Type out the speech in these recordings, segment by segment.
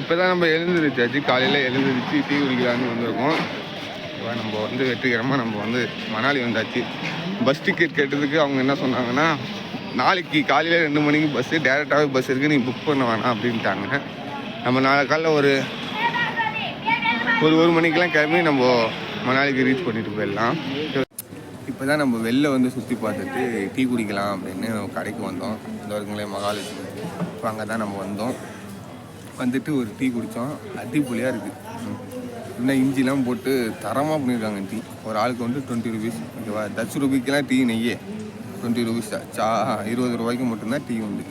இப்போ தான் நம்ம எழுந்திருச்சாச்சு காலையில் எழுந்திருச்சு டீ குடிக்கலான்னு வந்திருக்கோம். இப்போ நம்ம வந்து வெற்றிகரமாக நம்ம வந்து மணாலி வந்தாச்சு. பஸ் டிக்கெட் கேட்டதுக்கு அவங்க என்ன சொன்னாங்கன்னா நாளைக்கு காலையில் ரெண்டு மணிக்கு பஸ்ஸு டேரெக்டாகவே பஸ் இருக்குது நீ புக் பண்ண வேணாம் அப்படின்ட்டாங்க. நம்ம நாளை காலையில் ஒரு ஒரு ஒரு மணிக்கெலாம் கிளம்பி நம்ம மணாலிக்கு ரீச் பண்ணிட்டு போயிடலாம். இப்போ தான் நம்ம வெளில வந்து சுற்றி பார்த்துட்டு டீ குடிக்கலாம் அப்படின்னு கடைக்கு வந்தோம். இந்த இருக்குங்களே மகாலட்சுமி. இப்போ அங்கே தான் நம்ம வந்தோம். வந்துட்டு ஒரு டீ குடித்தோம் அடிப்பொலியாக இருக்குது இன்னும் இஞ்சிலாம் போட்டு தரமாக பண்ணியிருக்காங்க டீ. ஒரு ஆளுக்கு வந்து டுவெண்ட்டி ருபீஸ் ஓகேவா? டச் ருபீக்கெலாம் டீ நெய்யே. டுவெண்ட்டி ருபீஸ் தான். சா இருபது ரூபாய்க்கு மட்டும்தான் டீ உண்டு.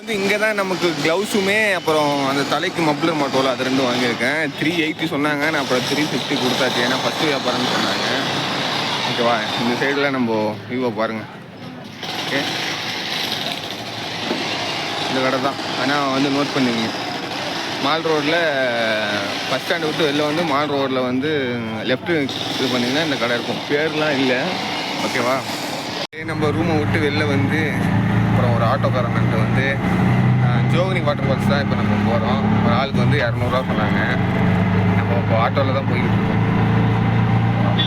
வந்து இங்கே தான் நமக்கு க்ளவுஸுமே அப்புறம் அந்த தலைக்கு மப்ளர் மாட்டோல அது ரெண்டும் வாங்கியிருக்கேன். த்ரீ எயிட்டி சொன்னாங்க. நான் அப்புறம் த்ரீ ஃபிஃப்டி கொடுத்தாச்சு. ஏன்னா ஃபஸ்ட்டு வியாபாரம்னு சொன்னாங்க. ஓகேவா? இந்த சைடில் நம்ம வியூவை பாருங்கள் ஓகே. இந்த கடை தான். ஆனால் வந்து நோட் பண்ணுவீங்க மால் ரோட்டில் பஸ் ஸ்டாண்டு விட்டு வெளில வந்து மால் ரோட்டில் வந்து லெஃப்ட்டு இது பண்ணிங்கன்னா இந்த கடை இருக்கும். பேர்லாம் இல்லை. ஓகேவா நம்ம ரூமை விட்டு வெளில வந்து அப்புறம் ஒரு ஆட்டோக்காரன்ட்டு வந்து ஜோகினி வாட்டர் ஃபால்ஸ் தான் இப்போ நம்ம போகிறோம் ஒரு ஆளுக்கு வந்து இரநூறுவா சொன்னாங்க. நம்ம இப்போ ஆட்டோவில் தான் போய்கிட்டு இருக்கோம்.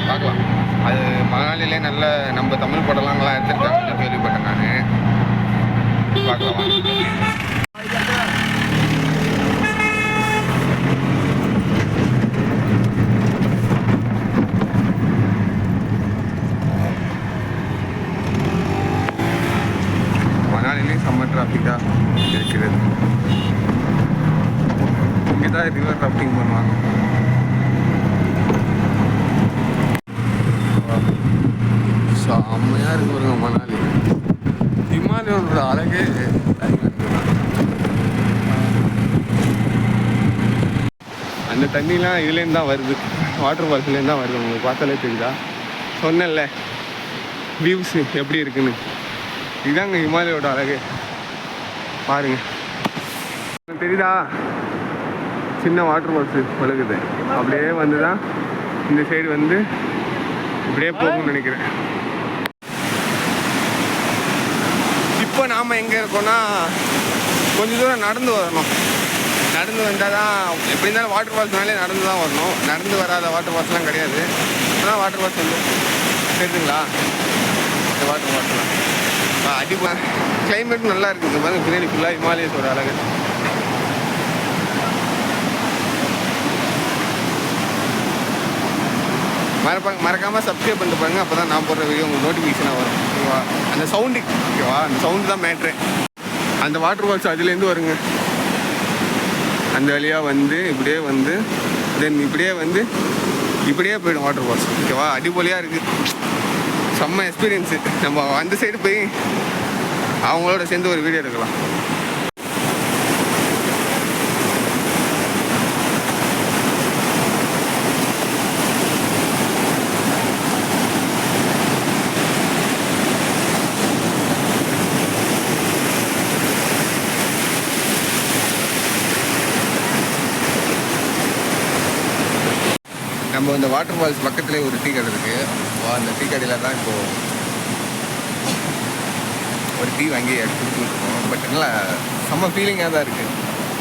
பார்க்கலாம். அது மலையாளிலே நல்ல நம்ம தமிழ் படம்லாம்லாம் எடுத்துருக்காங்கன்னு கேள்விப்பட்டேன் நான் பார்க்கலாம் வாங்க. மணாலிலே செம்ம டிராஃபிக்காக இருக்கிறது இங்கே தான் ரிவர் ராஃப்டிங் பண்ணுவாங்க. செம்மையாக இருக்கு பாருங்க மணாலி. ஹிமாலயோட அழகே அந்த தண்ணிலாம் இதுலேருந்து தான் வருது. வாட்டர் ஃபால்ஸ்லேருந்து தான் வருது. உங்களுக்கு பார்த்தாலே தெரியுதா? சொன்னேன்ல வியூஸ் எப்படி இருக்குன்னு. இதுதாங்க ஹிமாலயோட அழகு. பாருங்க. தெரியுதா? சின்ன வாட்டர் ஃபால்ஸ் விழுகுது. அப்படியே வந்து தான் இந்த சைடு வந்து இப்படியே போகும்னு நினைக்கிறேன். இப்போ நாம் எங்கே இருக்கோம்னா கொஞ்சம் தூரம் நடந்து வரணும். நடந்து வந்தால் தான் எப்படி இருந்தாலும் வாட்டர் ஃபால்ஸ்னாலே நடந்து தான் வரணும். நடந்து வராத வாட்டர் ஃபால்ஸ்லாம் கிடையாது. ஆனால் வாட்டர் ஃபால்ஸ் வந்து தெரியுதுங்களா? இந்த வாட்டர் ஃபால்ஸ்லாம் அடி கிளைமேட் நல்லா இருக்குது இந்த பாருங்க பின்னாடி ஃபுல்லாக ஹிமாலயஸோட அழகு. மறப்பாங்க மறக்காமல் சப்ஸ்கிரைப் பண்ணிட்டு பாருங்க. அப்போ தான் நான் போடுற வீடியோ உங்களுக்கு நோட்டிஃபிகேஷனாக வரும். ஓகேவா? அந்த சவுண்டு ஓகேவா? அந்த சவுண்டு தான் மேட்ரு அந்த வாட்டர் ஃபால்ஸ் அதுலேருந்து வருங்க. அந்த வழியாக வந்து இப்படியே வந்து தென் இப்படியே வந்து இப்படியே போயிடும் வாட்டர் ஃபால்ஸ் ஓகேவா? அடிப்பொலியாக இருக்குது செம்ம எக்ஸ்பீரியன்ஸு நம்ம அந்த சைடு போய் அவங்களோட சேர்ந்து ஒரு வீடியோ எடுக்கலாம். நம்ம இந்த வாட்டர் ஃபால்ஸ் பக்கத்துலேயே ஒரு டீ கடை இருக்குது வா, அந்த டீ கடையில் தான் இப்போது ஒரு டீ வாங்கி குடிச்சுட்டு பட் நல்லா செம்ம ஃபீலிங்காக தான் இருக்குது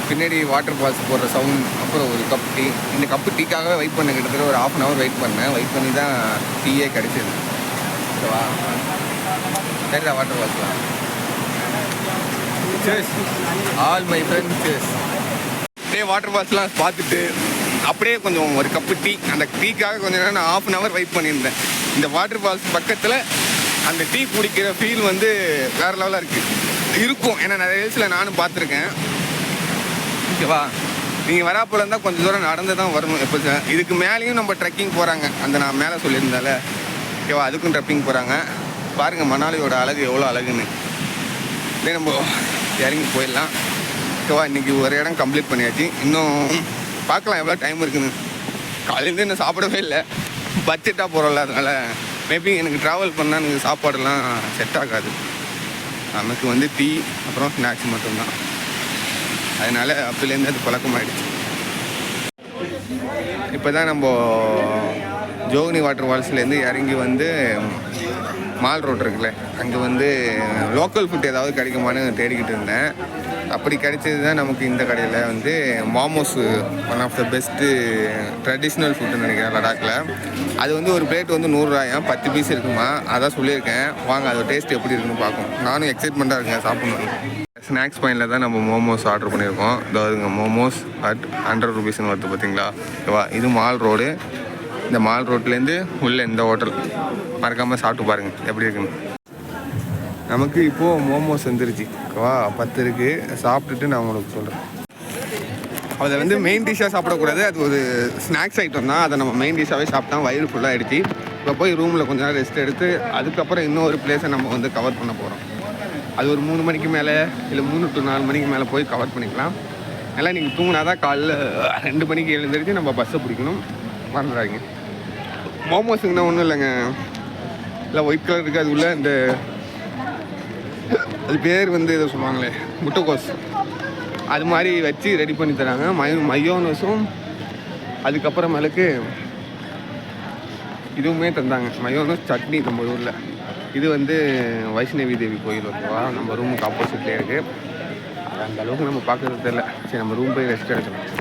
பின்னாடி வாட்டர் ஃபால்ஸ் போடுற சவுண்ட் அப்புறம் ஒரு கப் டீ இந்த கப்பு டீக்காகவே வெயிட் பண்ண கிட்டத்தட்ட ஒரு ஆஃப் அன் ஹவர் வெயிட் பண்ணேன். வெயிட் பண்ணி தான் டீயே கிடைச்சது. ஓகேவா சரிதா water falls chase all my friends chase அப்படியே வாட்டர் ஃபால்ஸ்லாம் பார்த்துட்டு அப்படியே கொஞ்சம் ஒரு கப்பு டீ அந்த டீக்காக கொஞ்ச நேரம் நான் ஆஃப் அன் ஹவர் வெயிட் பண்ணியிருந்தேன். இந்த வாட்டர் ஃபால்ஸ் பக்கத்தில் அந்த டீ குடிக்கிற ஃபீல் வந்து வேற லெவலாக இருக்குது இருக்கும். ஏன்னா நிறைய இடத்துல நானும் பார்த்துருக்கேன். ஓகேவா நீங்கள் வராப்பில் இருந்தால் கொஞ்சம் தூரம் நடந்து தான் வரணும். எப்போ இதுக்கு மேலேயும் நம்ம ட்ரெக்கிங் போகிறாங்க அந்த நான் மேலே சொல்லியிருந்தால ஓகேவா அதுக்கும் ட்ரெக்கிங் போகிறாங்க பாருங்கள் மணாலியோட அழகு எவ்வளோ அழகுன்னு. இதே நம்ம இறங்கி போயிடலாம். ஓகேவா இன்றைக்கி ஒரு இடம் கம்ப்ளீட் பண்ணியாச்சு. இன்னும் பார்க்கலாம் எவ்வளோ டைம் இருக்குன்னு. காலையிலேருந்து என்ன சாப்பிடவே இல்லை. பட்ஜெட்டாக போகிறோம்ல அதனால் மேபி எனக்கு ட்ராவல் பண்ணால் எனக்கு சாப்பாடெல்லாம் செட் ஆகாது. நமக்கு வந்து டீ அப்புறம் ஸ்நாக்ஸ் மட்டும்தான். அதனால் அப்போலேருந்து அது பழக்கமாயிடுச்சு. இப்போ தான் நம்ம ஜோகினி வாட்டர் ஃபால்ஸ்லேருந்து இறங்கி வந்து மால் ரோட் இருக்குல்ல அங்கே வந்து லோக்கல் ஃபுட் ஏதாவது கிடைக்குமான்னு தேடிக்கிட்டு இருந்தேன். அப்படி கிடைச்சது தான் நமக்கு இந்த கடையில் வந்து momos one of the best traditional ஃபுட்டுன்னு நினைக்கிறேன் லடாக்கில் அது வந்து ஒரு பிளேட் வந்து நூறுரூவாயா? பத்து பீஸ் இருக்குமா? அதான் சொல்லியிருக்கேன். வாங்க அதோட டேஸ்ட் எப்படி இருக்குன்னு பார்க்கும் நானும் எக்ஸைட்மெண்ட்டாக இருக்கேன் சாப்பிட்ணும் ஸ்நாக்ஸ் பாயிண்டில் தான் நம்ம மோமோஸ் ஆர்டர் பண்ணியிருக்கோம். இதாவதுங்க மோமோஸ் அட் ஹண்ட்ரட் ருபீஸ்னு வருது பார்த்தீங்களா? ஓகேவா இது மால் ரோடு இந்த மால் ரோட்லேருந்து உள்ள இந்த ஹோட்டல் மறக்காமல் சாப்பிட்டு பாருங்கள் எப்படி இருக்குன்னு. நமக்கு இப்போது மோமோஸ் வந்துருச்சு. ஓகேவா பத்து இருக்குது சாப்பிட்டுட்டு நான் உங்களுக்கு சொல்கிறேன் அதை வந்து மெயின் டிஷ்ஷாக சாப்பிடக்கூடாது. அது ஒரு ஸ்நாக்ஸ் ஐட்டம் தான். அதை நம்ம மெயின் டிஷ்ஷாகவே சாப்பிட்டா வயிறு ஃபுல்லாக ஆகிடுச்சு இப்போ போய் ரூமில் கொஞ்ச நேரம் ரெஸ்ட் எடுத்து அதுக்கப்புறம் இன்னொரு பிளேஸை நம்ம வந்து கவர் பண்ண போகிறோம் அது ஒரு மூணு மணிக்கு மேலே இல்லை மூணு டு நாலு மணிக்கு மேலே போய் கவர் பண்ணிக்கலாம். நல்லா நீங்கள் தூங்கினா தான் காலைல ரெண்டு மணிக்கு எழுந்திரிச்சு நம்ம பஸ்ஸை பிடிக்கணும். மறந்துடாதீங்க. மோமோஸுங்கன்னா ஒன்றும் இல்லைங்க. இல்லை ஒயிட் கலர் இருக்குது அது உள்ள இந்த அது பேர் வந்து இதை சொல்லுவாங்களே முட்டைக்கோஸ். அது மாதிரி வச்சு ரெடி பண்ணி தராங்க. மய மயோனஸும் அதுக்கப்புறமேலுக்கு இதுவுமே தந்தாங்க. மயோனஸ் சட்னி நம்ம ஊரில். இது வந்து வைஷ்ணவி தேவி கோயில் ஓகேவா நம்ம ரூமுக்கு ஆப்போசிட்லேயே இருக்குது அந்த அளவுக்கு நம்ம பார்க்கறது தெரில சரி நம்ம ரூம் போய் ரெஸ்ட் எடுக்கலாம்.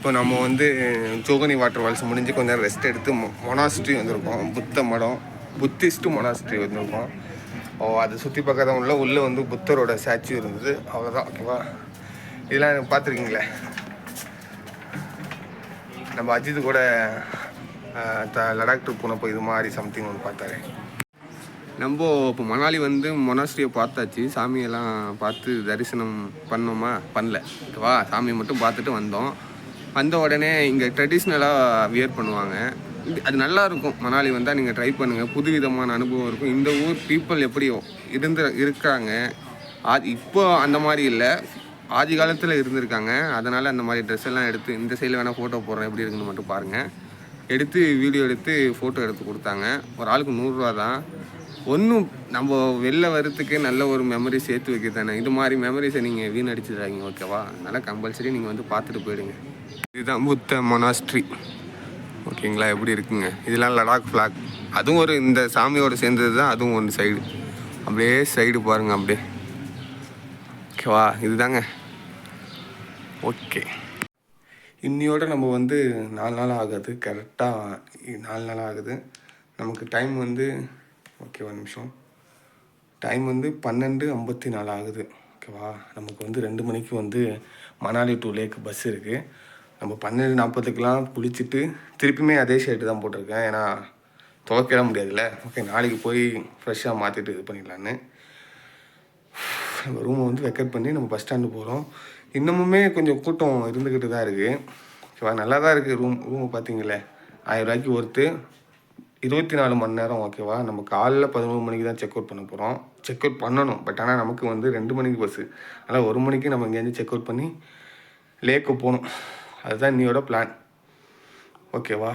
இப்போ நம்ம வந்து ஜோகனி வாட்டர் ஃபால்ஸ் முடிஞ்சு கொஞ்சம் நேரம் ரெஸ்ட் எடுத்து மொனாஸ்ட்ரி வந்திருக்கோம். புத்த மடம் புத்திஸ்ட்டு மொனாஸ்ட்ரி வந்திருக்கோம். ஓ அதை சுற்றி பார்க்காத உள்ள உள்ளே வந்து புத்தரோட ஸ்டாச்சு இருந்தது. அவ்வளோதான் ஓகேவா இதெல்லாம் எனக்கு பார்த்துருக்கீங்களே? நம்ம அஜித் கூட த- லடாக் ட்ரிப் போனப்போ இது மாதிரி சம்திங் ஒன்று பார்த்தாரு. நம்ம இப்போ மணாலி வந்து மொனாஸ்ட்ரியை பார்த்தாச்சு. சாமியெல்லாம் பார்த்து தரிசனம் பண்ணோமா? பண்ணல. ஓகேவா சாமியை மட்டும் பார்த்துட்டு வந்தோம். வந்த உடனே இங்கே ட்ரெடிஷ்னலாக வியர் பண்ணுவாங்க. இது- அது நல்லா இருக்கும். மணாலி வந்தால் நீங்கள் ட்ரை பண்ணுங்கள் புது விதமான அனுபவம் இருக்கும். இந்த ஊர் பீப்புள் எப்படி இருந்து இருக்காங்க? அது இப்போ அந்த மாதிரி இல்லை. ஆதி காலத்தில் இருந்திருக்காங்க. அதனால் அந்த மாதிரி ட்ரெஸ் எல்லாம் எடுத்து இந்த சைடில் வேணால் ஃபோட்டோ போடுறேன். எப்படி இருக்குன்னு மட்டும் பாருங்கள் எடுத்து வீடியோ எடுத்து ஃபோட்டோ எடுத்து கொடுத்தாங்க. ஒரு ஆளுக்கு நூறுரூவா தான். ஒன்றும் நம்ம வெளில வரத்துக்கு நல்ல ஒரு மெமரி சேர்த்து வைக்க தானே. இது மாதிரி மெமரிஸை நீங்கள் வீணடிச்சிடுறாங்க ஓகேவா அதனால் கம்பல்சரி நீங்கள் வந்து பார்த்துட்டு போயிடுங்க. இதுதான் புத்த மொனாஸ்ட்ரி ஓகேங்களா? எப்படி இருக்குங்க? இதெல்லாம் லடாக் ஃப்ளாக் அதுவும் ஒரு இந்த சாமியோட சேர்ந்தது தான் அதுவும் ஒன்று சைடு அப்படியே சைடு பாருங்கள் அப்படியே. ஓகேவா இதுதாங்க. ஓகே இன்னியோட நம்ம வந்து நாலு நாள் ஆகுது. கரெக்டாக நாலு நாள் ஆகுது. நமக்கு டைம் வந்து ஓகே ஒரு நிமிஷம். டைம் வந்து பன்னெண்டு ஐம்பத்தி நாலு ஆகுது. ஓகேவா நமக்கு வந்து ரெண்டு மணிக்கு வந்து மணாலி டு லேக் பஸ் இருக்குது நம்ம பன்னெண்டு நாற்பதுக்கெலாம் குளிச்சுட்டு திருப்பியுமே அதே ஷர்ட்டு தான் போட்டிருக்கேன். ஏன்னா துவைக்கிட முடியாதுல்ல. ஓகே நாளைக்கு போய் ஃப்ரெஷ்ஷாக மாற்றிட்டு இது பண்ணிடலான்னு. நம்ம ரூமை வந்து வெக்கப் பண்ணி நம்ம பஸ் ஸ்டாண்டு போகிறோம் இன்னமுமே கொஞ்சம் கூட்டம் இருந்துக்கிட்டு தான் இருக்குது ஓகேவா நல்லா தான் இருக்குது ரூம் ரூமை பார்த்தீங்களே ஆயிரம் ரூபாய்க்கு ஒருத்து இருபத்தி நாலு மணி நேரம் ஓகேவா நம்ம காலைல பதினோரு மணிக்கு தான் செக் அவுட் பண்ண போகிறோம் செக் அவுட் பண்ணணும். பட் ஆனால் நமக்கு வந்து ரெண்டு மணிக்கு பஸ்ஸு அதனால் ஒரு மணிக்கு நம்ம இங்கேருந்து செக் அவுட் பண்ணி லேக்கு போகணும். அதுதான் இன்னியோட பிளான் ஓகேவா